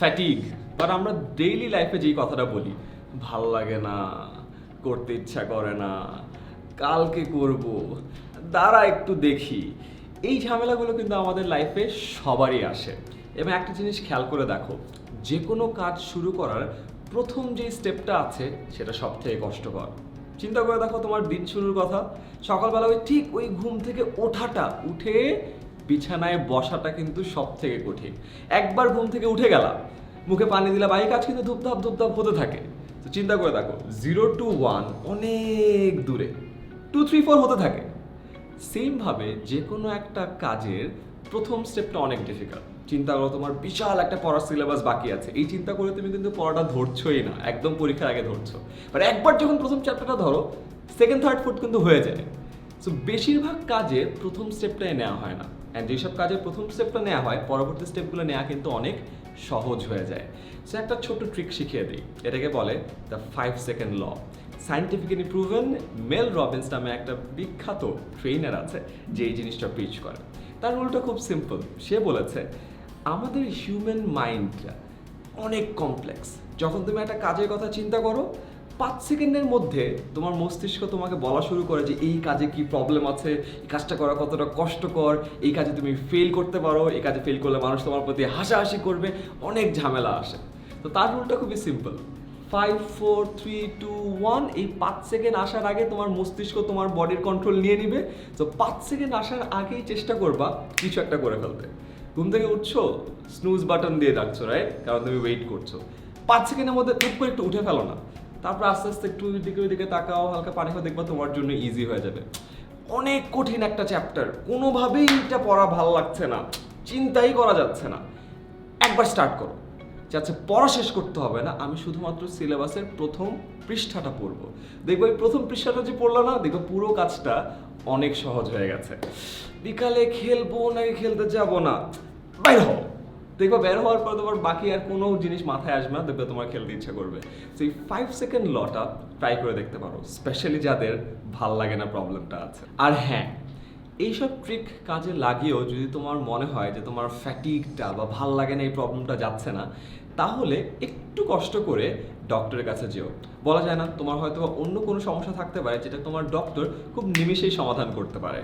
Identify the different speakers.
Speaker 1: Fatigue but আমরা daily লাইফে যেই কথাটা বলি, ভালো লাগে না, করতে ইচ্ছা করে না, কালকে করব, দাঁড়া একটু দেখি, এই ঝামেলাগুলো কিন্তু আমাদের লাইফে সবারই আসে। এবং একটা জিনিস খেয়াল করে দেখো যে কোনো কাজ শুরু করার প্রথম যে স্টেপটা আছে, সেটা সব থেকে কষ্টকর। চিন্তা করে দেখো তোমার দিন শুরুর কথা, সকালবেলা ওই ঠিক ওই ঘুম থেকে ওঠাটা, উঠে বিছানায় বসাটা কিন্তু সব থেকে কঠিন। একবার ঘুম থেকে উঠে গেলাম, মুখে পানি দিলে বাকি কাজ কিন্তু ধূপধাপ ধূপধাপ হতে থাকে। তো চিন্তা করে দেখো জিরো টু ওয়ান অনেক দূরে টু থ্রি ফোর হতে থাকে। সেমভাবে যে কোনো একটা কাজের প্রথম স্টেপটা অনেক ডিফিকাল্ট চিন্তা করো, তোমার বিশাল একটা পড়ার সিলেবাস বাকি আছে। এই চিন্তা করে তুমি কিন্তু পড়াটা ধরছোই না, একদম পরীক্ষার আগে ধরছো। বাট একবার যখন প্রথম চ্যাপ্টারটা ধরো সেকেন্ড থার্ড ফোর্থ কিন্তু হয়ে যায়। সো বেশিরভাগ কাজে প্রথম স্টেপটাই নেওয়া হয় না। অ্যান্ড যেসব কাজে প্রথম স্টেপটা নেওয়া হয়, পরবর্তী স্টেপগুলো নেওয়া কিন্তু অনেক সহজ হয়ে যায়। সো একটা ছোট্ট ট্রিক শিখিয়ে দিই। এটাকে বলে the five second rule scientifically proven Mel Robbins নামে একটা বিখ্যাত ট্রেনার আছে, যে এই জিনিসটা পিচ করে। তার রুলটা খুব সিম্পল সে বলেছে, আমাদের হিউম্যান মাইন্ডটা অনেক কমপ্লেক্স যখন তুমি একটা কাজের কথা চিন্তা করো পাঁচ সেকেন্ডের মধ্যে তোমার মস্তিষ্ক তোমাকে বলা শুরু করে যে এই কাজে কি প্রবলেম আছে, এই কাজটা করা কতটা কষ্টকর, এই কাজে তুমি ফেল করতে পারো, এই কাজে ফেল করলে মানুষ তোমার প্রতি হাসাহাসি করবে, অনেক ঝামেলা আসে। তো তার রুলটা খুবই simple five four three two one এই পাঁচ সেকেন্ড আসার আগে তোমার মস্তিষ্ক তোমার বডির কন্ট্রোল নিয়ে নিবে। তো পাঁচ সেকেন্ড আসার আগেই চেষ্টা করবা কিছু একটা করে ফেলতে। ঘুম থেকে উঠছো স্নুজ বাটন দিয়ে রাখছো রাইট কারণ তুমি ওয়েট করছ। পাঁচ সেকেন্ডের মধ্যে টুক করে একটু উঠে ফেলো না। তারপর আস্তে আস্তে একটু এদিকে ওইদিকে তাকাও, হালকা পানি খাও, দেখবা তোমার জন্য ইজি হয়ে যাবে। অনেক কঠিন একটা চ্যাপ্টার কোনোভাবেই এটা পড়া ভালো লাগছে না, চিন্তাই করা যাচ্ছে না। একবার স্টার্ট করো। যে আচ্ছা পড়া শেষ করতে হবে না, আমি শুধুমাত্র সিলেবাসের প্রথম পৃষ্ঠাটা পড়ব। দেখব এই প্রথম পৃষ্ঠাটা যে পড়ল না, দেখব পুরো কাজটা অনেক সহজ হয়ে গেছে। বিকালে খেলব নাকি খেলতে যাব না? বাইর হও। দেখবা বের হওয়ার পর তোমার বাকি আর কোনো জিনিস মাথায় আসবে না, দেখবে তোমার খেলতে ইচ্ছা করবে। তো এই ফাইভ সেকেন্ড লটা ট্রাই করে দেখতে পারো স্পেশালি যাদের ভালো লাগে না প্রবলেমটা আছে। আর হ্যাঁ এইসব ট্রিক কাজে লাগিয়েও যদি তোমার মনে হয় যে তোমার ফ্যাটিকটা বা ভালো লাগে না এই প্রবলেমটা যাচ্ছে না, তাহলে একটু কষ্ট করে ডক্টরের কাছে যেও। বলা যায় না, তোমার হয়তো অন্য কোনো সমস্যা থাকতে পারে, যেটা তোমার ডক্টর খুব নিমিষেই সমাধান করতে পারে।